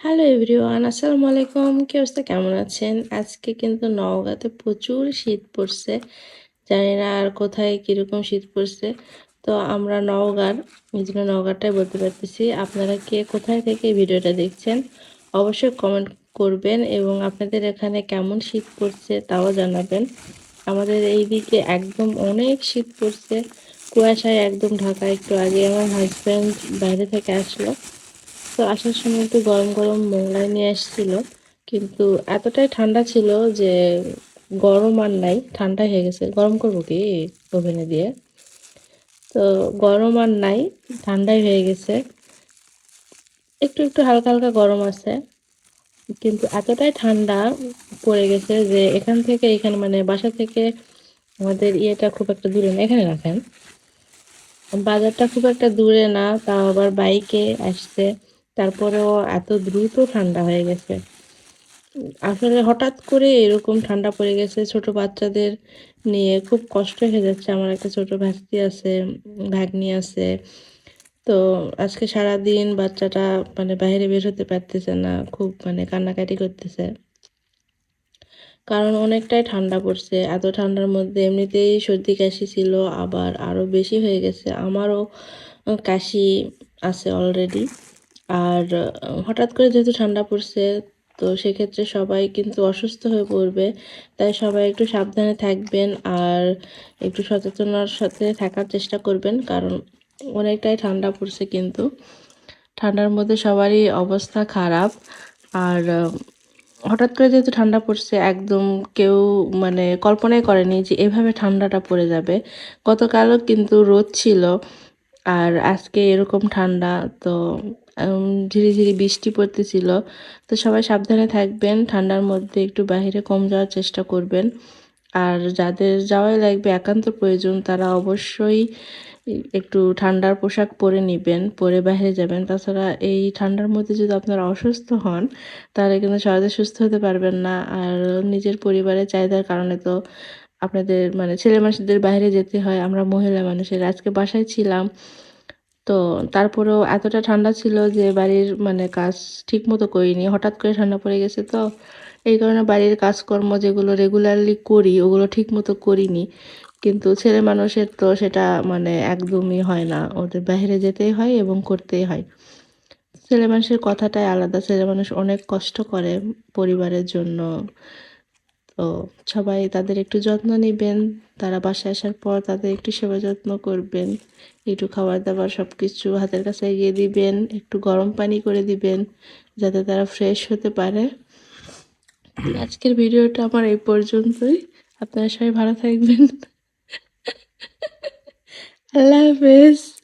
Hello everyone আসসালামু আলাইকুম কি অবস্থা? কেমন আছেন? আজকে কিন্তু নওগাঁতে প্রচুর শীত পড়ছে। জানি না আর কোথায় কীরকম শীত পড়ছে। তো আমরা নওগাঁর, এই জন্য নওগাঁটাই বলতে পারতেছি, আপনারা কে কোথায় থেকে এই ভিডিওটা দেখছেন, অবশ্যই কমেন্ট করবেন এবং আপনাদের এখানে কেমন শীত পড়ছে তাও জানাবেন। আমাদের এই দিকে একদম অনেক শীত পড়ছে। কুয়াশায় একদম ঢাকা একটু আগে আমার হাজব্যান্ড বাইরে থেকে আসলো। তো আসার সময় একটু গরম গরম মোগলাই নিয়ে আসছিল। কিন্তু এতটাই ঠান্ডা ছিল যে গরম আর নাই, ঠান্ডা হয়ে গেছে। গরম করব কি ওভেনে দিয়ে? তো গরম আর নাই, ঠান্ডাই হয়ে গেছে। একটু একটু হালকা হালকা গরম আছে, কিন্তু এতটাই ঠান্ডা পড়ে গেছে যে এখান থেকে এখানে মানে বাসা থেকে আমাদের ইয়েটা খুব একটা দূরে না, এখানে রাখেন। বাজারটা খুব একটা দূরে না, তাও আবার বাইকে আসছে তারপরেও এত দ্রুত ঠান্ডা হয়ে গেছে। আসলে হঠাৎ করে এরকম ঠান্ডা পড়ে গেছে, ছোট বাচ্চাদের নিয়ে খুব কষ্ট হয়ে যাচ্ছে। আমার একটা ছোট ভাস্তি আছে, ভাগ্নি আছে। তো আজকে সারা দিন বাচ্চাটা মানে বাইরে বের হতে পারতেছে না, খুব মানে কান্নাকাটি করতেছে। কারণ অনেকটাই ঠান্ডা পড়ছে। এত ঠান্ডার মধ্যে এমনিতেই সর্দি কাশি ছিল, আবার আরও বেশি হয়ে গেছে। আমারও কাশি আছে অলরেডি আর হঠাৎ করে যেহেতু ঠান্ডা পড়ছে, তো সেক্ষেত্রে সবাই কিন্তু অসুস্থ হয়ে পড়বে। তাই সবাই একটু সাবধানে থাকবেন আর একটু সচেতনার সাথে থাকার চেষ্টা করবেন, কারণ অনেকটাই ঠান্ডা পড়ছে কিন্তু। ঠান্ডার মধ্যে সবারই অবস্থা খারাপ। আর হঠাৎ করে যেহেতু ঠান্ডা পড়ছে, একদম কেউ মানে কল্পনাই করেনি যে এভাবে ঠান্ডাটা পড়ে যাবে। গতকালও কিন্তু রোদ ছিল, আর আজকে এরকম ঠান্ডা, তো ধীরে ধীরে বৃষ্টি পড়তেছিল। তো সবাই সাবধানে থাকবেন, ঠান্ডার মধ্যে একটু বাইরে কম যাওয়ার চেষ্টা করবেন। আর যাদের যাওয়াই লাগবে, একান্ত প্রয়োজন, তারা অবশ্যই একটু ঠান্ডার পোশাক পরে নেবেন, পরে বাইরে যাবেন। তাছাড়া এই ঠান্ডার মধ্যে যদি আপনারা অসুস্থ হন, তাহলে কিন্তু সহজে সুস্থ হতে পারবেন না। আর নিজের পরিবারের চাহিদার কারণে তো আপনাদের মানে ছেলে মানুষদের বাইরে যেতে হয়। আমরা মহিলা মানুষের। আজকে বাসায় ছিলাম তো তারপরেও এতটা ঠান্ডা ছিল যে বাড়ির মানে কাজ ঠিক মতো করিনি। হঠাৎ করে ঠান্ডা পড়ে গেছে তো। এই কারণে বাড়ির কাজকর্ম যেগুলো রেগুলারলি করি, ওগুলো ঠিক মতো করিনি। কিন্তু ছেলে মানুষের তো সেটা মানে একদমই হয় না। ওদের বাইরে যেতেই হয় এবং করতেই হয়। ছেলে মানুষের কথাটাই আলাদা। ছেলে মানুষ অনেক কষ্ট করে পরিবারের জন্য। তো সবাই তাদের একটু যত্ন নেবেন। তারা বাসায় আসার পর তাদের একটু সেবা যত্ন করবেন। একটু খাবার দাবার সব কিছু হাতের কাছে এগিয়ে দিবেন। একটু গরম পানি করে দিবেন যাতে তারা ফ্রেশ হতে পারে। আজকের ভিডিওটা আমার এই পর্যন্তই। আপনারা সবাই ভালো থাকবেন। আল্লাহ হাফেজ।